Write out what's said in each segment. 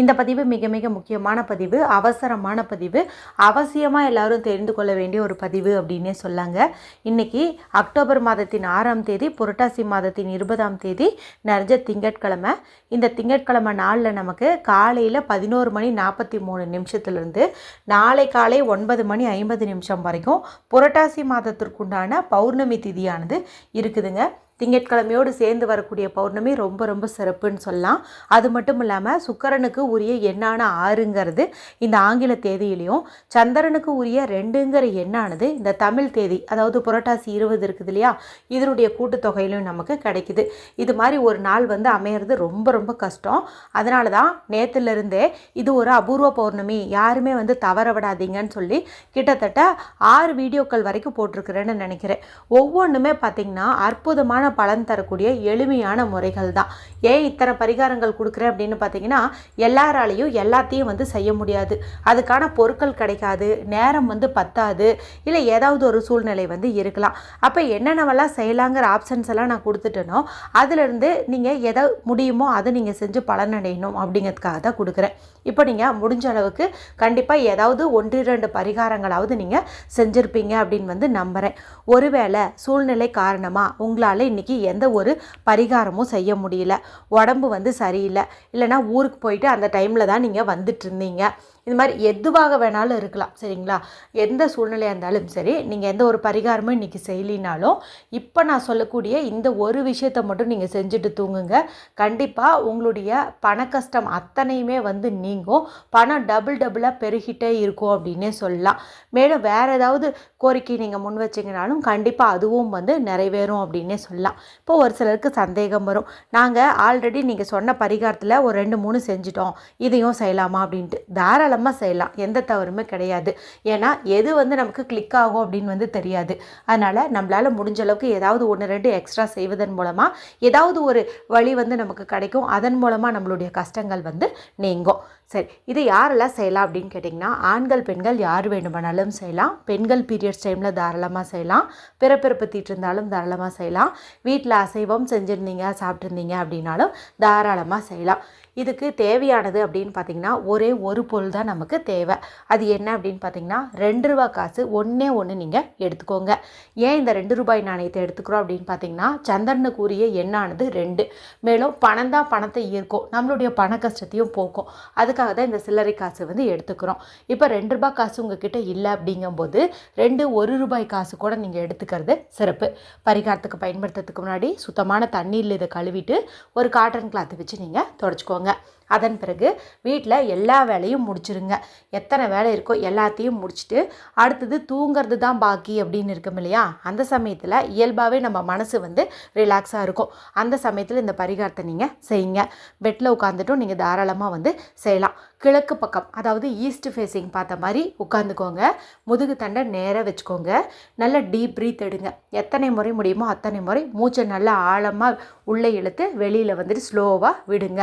இந்த பதிவு மிக மிக முக்கியமான பதிவு அவசரமான பதிவு. அவசியமாக எல்லாரும் தெரிந்து கொள்ள வேண்டிய ஒரு பதிவு அப்படின்னே சொல்லாங்க. இன்னைக்கு அக்டோபர் மாதத்தின் ஆறாம் தேதி புரட்டாசி மாதத்தின் இருபதாம் தேதி நிறைஞ்ச திங்கட்கிழமை. இந்த திங்கட்கிழமை நாளில் நமக்கு காலையில் பதினோரு மணி நாற்பத்தி மூணு நிமிஷத்துலேருந்து நாளை காலை ஒன்பது மணி ஐம்பது நிமிஷம் வரைக்கும் புரட்டாசி மாதத்திற்குண்டான பௌர்ணமி திதியானது இருக்குதுங்க. திங்கட்கிழமையோடு சேர்ந்து வரக்கூடிய பௌர்ணமி ரொம்ப ரொம்ப சிறப்புன்னு சொல்லலாம். அது மட்டும் இல்லாமல் சுக்கரனுக்கு உரிய எண்ணான ஆறுங்கிறது இந்த ஆங்கில தேதியிலையும் சந்திரனுக்கு உரிய ரெண்டுங்கிற எண்ணானது இந்த தமிழ் தேதி அதாவது புரட்டாசி இருபது இருக்குது இல்லையா? இதனுடைய கூட்டுத்தொகையிலும் நமக்கு கிடைக்குது. இது மாதிரி ஒரு நாள் வந்து அமையிறது ரொம்ப ரொம்ப கஷ்டம். அதனால தான் நேற்றுலேருந்தே இது ஒரு அபூர்வ பௌர்ணமி யாருமே வந்து தவற விடாதீங்கன்னு சொல்லி கிட்டத்தட்ட ஆறு வீடியோக்கள் வரைக்கும் போட்டிருக்கிறேன்னு நினைக்கிறேன். ஒவ்வொன்றுமே பார்த்திங்கன்னா அற்புதமான பலன் தரக்கூடிய எளிமையான முறைகள் தான் ஏன் இத்தனை பரிகாரங்கள் கொடுக்குறேன் அப்படின்னு பார்த்தீங்கன்னா எல்லாராலையும் எல்லாத்தையும் வந்து செய்ய முடியாது. அதுக்கான பொருட்கள் கிடைக்காது நேரம் வந்து பத்தாது இல்லை ஏதாவது ஒரு சூழ்நிலை வந்து இருக்கலாம். அப்போ என்னென்னவெல்லாம் செய்யலாங்கிற ஆப்ஷன்ஸ் எல்லாம் நான் கொடுத்துட்டேனோ அதிலிருந்து நீங்கள் எதை முடியுமோ அதை நீங்கள் செஞ்சு பலனடையணும் அப்படிங்கிறதுக்காக தான் கொடுக்குறேன். இப்போ நீங்கள் முடிஞ்ச அளவுக்கு கண்டிப்பாக ஏதாவது ஒன்று இரண்டு பரிகாரங்களாவது நீங்கள் செஞ்சுருப்பீங்க அப்படின்னு வந்து நம்புகிறேன் ஒருவேளை சூழ்நிலை காரணமாக உங்களால் இன்றைக்கி எந்த ஒரு பரிகாரமும் செய்ய முடியல. உடம்பு வந்து சரியில்லை. இல்லைன்னா ஊருக்கு போயிட்டு அந்த டைமில் தான் நீங்கள் வந்துட்டு இருந்தீங்க. இது மாதிரி எதுவாக வேணாலும் இருக்கலாம் சரிங்களா? எந்த சூழ்நிலையாக இருந்தாலும் சரி நீங்கள் எந்த ஒரு பரிகாரமும் இன்றைக்கி செய்யலினாலும் இப்போ நான் சொல்லக்கூடிய இந்த ஒரு விஷயத்தை மட்டும் நீங்கள் செஞ்சுட்டு தூங்குங்க. கண்டிப்பாக உங்களுடைய பண கஷ்டம் அத்தனையுமே வந்து நீங்கும். பணம் டபுள் டபுளாக பெருகிட்டே இருக்கும் அப்படின்னே சொல்லலாம். மேலும் வேறு ஏதாவது கோரிக்கை நீங்கள் முன் வச்சிங்கனாலும் கண்டிப்பாக அதுவும் வந்து நிறைவேறும் அப்படின்னே சொல்லலாம். இப்போ ஒரு சிலருக்கு சந்தேகம் வரும். நாங்கள் ஆல்ரெடி நீங்கள் சொன்ன பரிகாரத்தில் ஒரு ரெண்டு மூணு செஞ்சிட்டோம். இதையும் செய்யலாமா அப்படின்ட்டு. தாராளமாக செய்யலாம். எந்த தவறுமே கிடையாது. ஏன்னா எது வந்து நமக்கு கிளிக் ஆகும் அப்படின்னு வந்து தெரியாது. அதனால் நம்மளால் முடிஞ்ச அளவுக்கு ஏதாவது ஒன்று ரெண்டு எக்ஸ்ட்ரா செய்வதன் மூலமாக ஏதாவது ஒரு வழி வந்து நமக்கு கிடைக்கும். அதன் மூலமாக நம்மளுடைய கஷ்டங்கள் வந்து நீங்கும். சரி இது யாரெல்லாம் செய்யலாம் அப்படின்னு கேட்டிங்கன்னா ஆண்கள் பெண்கள் யார் வேண்டுமானாலும் செய்யலாம். பெண்கள் பீரியட்ஸ் டைமில் தாராளமாக செய்யலாம். பிறப்பிறப்பு தீட்டிருந்தாலும் தாராளமாக செய்யலாம். வீட்டில் அசைவம் செஞ்சுருந்தீங்க சாப்பிட்ருந்தீங்க அப்படின்னாலும் தாராளமாக செய்யலாம். இதுக்கு தேவையானது அப்படின்னு பார்த்தீங்கன்னா ஒரே ஒரு பொருள் தான் நமக்கு தேவை. அது என்ன அப்படின்னு பார்த்தீங்கன்னா ரெண்டு ரூபா காசு ஒன்றே ஒன்று நீங்கள் எடுத்துக்கோங்க. ஏன் இந்த ரெண்டு ரூபாய் நாணயத்தை எடுத்துக்கிறோம் அப்படின்னு பார்த்தீங்கன்னா சந்திரனுக்கு உரிய எண்ணானது ரெண்டு. மேலும் பணம் தான் பணத்தை ஈர்க்கும். நம்மளுடைய பண கஷ்டத்தையும் போக்கும். அதுக்காக தான் இந்த சில்லறை காசு வந்து எடுத்துக்கிறோம். இப்போ ரெண்டு ரூபாய் காசு உங்ககிட்ட இல்லை அப்படிங்கும்போது ரெண்டு ஒரு ரூபாய் காசு கூட நீங்கள் எடுத்துக்கிறது சிறப்பு. பரிகாரத்துக்கு பயன்படுத்துறதுக்கு முன்னாடி சுத்தமான தண்ணீரில் இதை கழுவிட்டு ஒரு காட்டன் கிளாத்தை வச்சு நீங்கள் தொடச்சிக்கோங்க. enggak அதன் பிறகு வீட்டில் எல்லா வேலையும் முடிச்சிருங்க. எத்தனை வேலை இருக்கோ எல்லாத்தையும் முடிச்சுட்டு அடுத்தது தூங்கிறது தான் பாக்கி அப்படின்னு இருக்கும் இல்லையா? அந்த சமயத்தில் இயல்பாகவே நம்ம மனசு வந்து ரிலாக்ஸாக இருக்கும். அந்த சமயத்தில் இந்த பரிகாரத்தை நீங்கள் செய்யுங்க. பெட்டில் உட்காந்துட்டும் நீங்கள் தாராளமாக வந்து செய்யலாம். கிழக்கு பக்கம் அதாவது ஈஸ்ட் ஃபேஸிங் பார்த்த மாதிரி உட்காந்துக்கோங்க முதுகு தண்டை நேராக வச்சுக்கோங்க. நல்ல டீப் ப்ரீத் எடுங்க. எத்தனை முறை முடியுமோ அத்தனை முறை மூச்சை நல்லா ஆழமாக உள்ளே இழுத்து வெளியில் வந்துட்டு ஸ்லோவாக விடுங்க.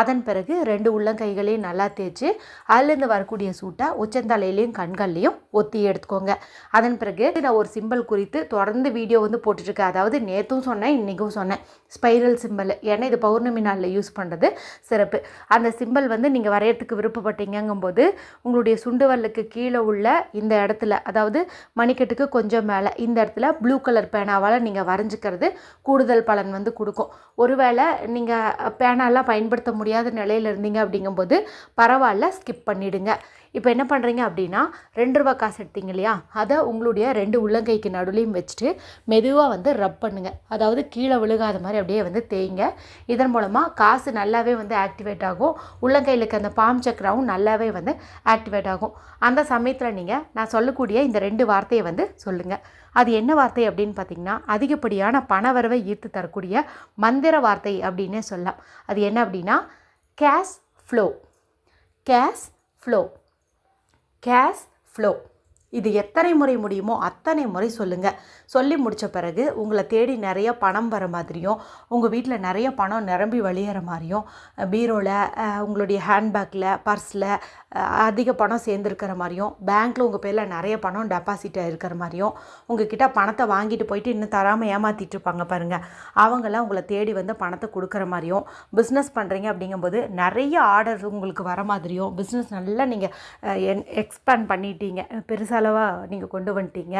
அதன் பிறகு ரெண்டு உள்ளங்கைகளையும் நல்லா தேய்ச்சி அதுலேருந்து வரக்கூடிய சூட்டை உச்சந்தலையிலையும் கண்கள்லையும் ஒத்தி எடுத்துக்கோங்க. அதன் பிறகு நான் ஒரு சிம்பிள் குறித்து தொடர்ந்து வீடியோ வந்து போட்டுட்ருக்கேன். அதாவது நேற்றும் சொன்னேன் இன்றைக்கும் சொன்னேன். Spiral simple. ஏன்னா இது பௌர்ணமி நாளில் யூஸ் பண்ணுறது சிறப்பு. அந்த சிம்பிள் வந்து நீங்கள் வரையறதுக்கு விருப்பப்பட்டீங்கங்கும்போது உங்களுடைய சுண்டுவல்லுக்கு கீழே உள்ள இந்த இடத்துல அதாவது மணிக்கட்டுக்கு கொஞ்சம் மேலே இந்த இடத்துல ப்ளூ கலர் பேனாவால் நீங்கள் வரைஞ்சிக்கிறது கூடுதல் பலன் வந்து கொடுக்கும். ஒருவேளை நீங்கள் பேனாலாம் பயன்படுத்த முடியாத நிலையில் இருந்தீங்க அப்படிங்கும்போது பரவாயில்ல ஸ்கிப் பண்ணிவிடுங்க இப்போ என்ன பண்ணுறீங்க அப்படின்னா ரெண்டு ரூபா காசு எடுத்தீங்க இல்லையா? அதை உங்களுடைய ரெண்டு உள்ளங்கைக்கு நடுலையும் வச்சுட்டு மெதுவாக வந்து ரப் பண்ணுங்கள் அதாவது கீழே விழுகாத மாதிரி அப்படியே வந்து தேய்ங்க. இதன் மூலமாக காசு நல்லாவே வந்து ஆக்டிவேட் ஆகும். உள்ளங்கையில் இருக்க அந்த பாம் சக்கராவும் நல்லாவே வந்து ஆக்டிவேட் ஆகும். அந்த சமயத்தில் நீங்கள் நான் சொல்லக்கூடிய இந்த ரெண்டு வார்த்தையை வந்து சொல்லுங்கள் அது என்ன வார்த்தை அப்படின்னு பார்த்தீங்கன்னா அதிகப்படியான பணவரவை ஈர்த்து தரக்கூடிய மந்திர வார்த்தை அப்படின்னே சொல்லலாம். அது என்ன அப்படின்னா cash flow cash flow cash flow இது எத்தனை முறை முடியுமோ அத்தனை முறை சொல்லுங்கள் சொல்லி முடித்த பிறகு உங்களை தேடி நிறைய பணம் வர மாதிரியும் உங்கள் வீட்டில் நிறைய பணம் நிரம்பி வழியிற மாதிரியும் பீரோவில் உங்களுடைய ஹேண்ட்பேக்கில் பர்ஸில் அதிக பணம் சேர்ந்துருக்கிற மாதிரியும் பேங்க்கில் உங்கள் பேரில் நிறைய பணம் டெபாசிட்டாக இருக்கிற மாதிரியும் உங்ககிட்ட பணத்தை வாங்கிட்டு போயிட்டு இன்னும் தராமல் ஏமாற்றிட்டு இருப்பாங்க பாருங்கள் அவங்களாம் உங்களை தேடி வந்து பணத்தை கொடுக்குற மாதிரியும் பிஸ்னஸ் பண்ணுறீங்க அப்படிங்கும்போது நிறைய ஆர்டர் உங்களுக்கு வர மாதிரியும் பிஸ்னஸ் நல்லா நீங்கள் எக்ஸ்பேண்ட் பண்ணிட்டீங்க. பெருசாக பெருசளவாக நீங்கள் கொண்டு வந்துட்டீங்க.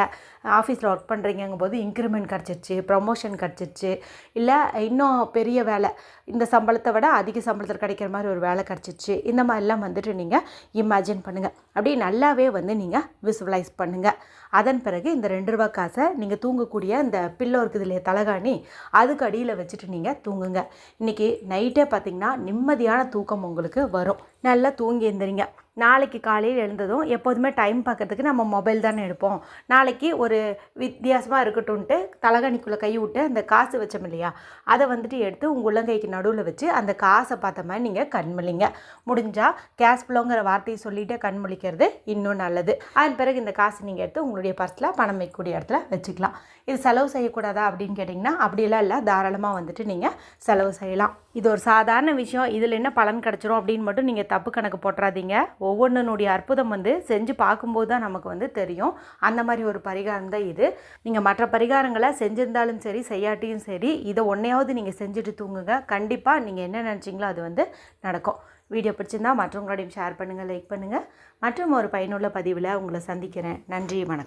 ஆஃபீஸில் ஒர்க் பண்ணுறீங்கங்கும் போது இன்க்ரிமெண்ட் கிடச்சிருச்சு ப்ரமோஷன் கிடச்சிருச்சு. இல்லை இன்னும் பெரிய வேலை இந்த சம்பளத்தை விட அதிக சம்பளத்தில் கிடைக்கிற மாதிரி ஒரு வேலை கிடச்சிருச்சு. இந்த மாதிரிலாம் வந்துட்டு நீங்கள் இமேஜின் பண்ணுங்கள் அப்படியே நல்லாவே வந்து நீங்கள் விசுவலைஸ் பண்ணுங்கள் அதன் பிறகு இந்த ரெண்டு ரூபா காசை நீங்கள் தூங்கக்கூடிய இந்த பில்லோ இருக்குது இல்லையா தலகாணி அதுக்கு அடியில் வச்சுட்டு நீங்கள் தூங்குங்க. இன்றைக்கி நைட்டே பார்த்தீங்கன்னா நிம்மதியான தூக்கம் உங்களுக்கு வரும். நல்லா தூங்கி எழுந்திரிங்க நாளைக்கு காலையில் எழுந்ததும் எப்போதுமே டைம் பார்க்கறதுக்கு நம்ம மொபைல் தானே எடுப்போம். நாளைக்கு ஒரு வித்தியாசமாக இருக்கட்டும்ன்ட்டு தலகாணிக்குள்ளே கை விட்டு அந்த காசு வச்சோம் இல்லையா? அதை வந்துட்டு எடுத்து உங்கள் உள்ளங்கைக்கு நடுவில் வச்சு அந்த காசை பார்த்த மாதிரி நீங்கள் கண்மொழிங்க. முடிஞ்சால் கேஷ் ஃப்ளோங்கிற வார்த்தையை சொல்லிகிட்டே கண்மொழிக்கிறது இன்னும் நல்லது. அதன் பிறகு இந்த காசு நீங்கள் எடுத்து உங்களுடைய பர்ஸில் பணம் வைக்கக்கூடிய இடத்துல வச்சுக்கலாம். இது செலவு செய்யக்கூடாதா அப்படின்னு கேட்டிங்கன்னா அப்படிலாம் இல்லை. தாராளமாக வந்துட்டு நீங்கள் செலவு செய்யலாம். இது ஒரு சாதாரண விஷயம். இதில் என்ன பலன் கிடச்சிரும் அப்படின்னு மட்டும் நீங்கள் தப்பு கணக்கு போட்டுறாதீங்க. ஒவ்வொன்றனுடைய அற்புதம் வந்து செஞ்சு பார்க்கும்போது தான் நமக்கு வந்து தெரியும். அந்த மாதிரி ஒரு பரிகாரம் தான் இது. நீங்கள் மற்ற பரிகாரங்களை செஞ்சிருந்தாலும் சரி செய்யாட்டியும் சரி இதை ஒன்றையாவது நீங்கள் செஞ்சுட்டு தூங்குங்க. கண்டிப்பாக நீங்கள் என்ன நினச்சிங்களோ அது வந்து நடக்கும். வீடியோ பிடிச்சிருந்தா மற்றவங்களோடையும் ஷேர் பண்ணுங்கள் லைக் பண்ணுங்கள் மற்றும் ஒரு பயனுள்ள பதிவில் உங்களை சந்திக்கிறேன். நன்றி வணக்கம்.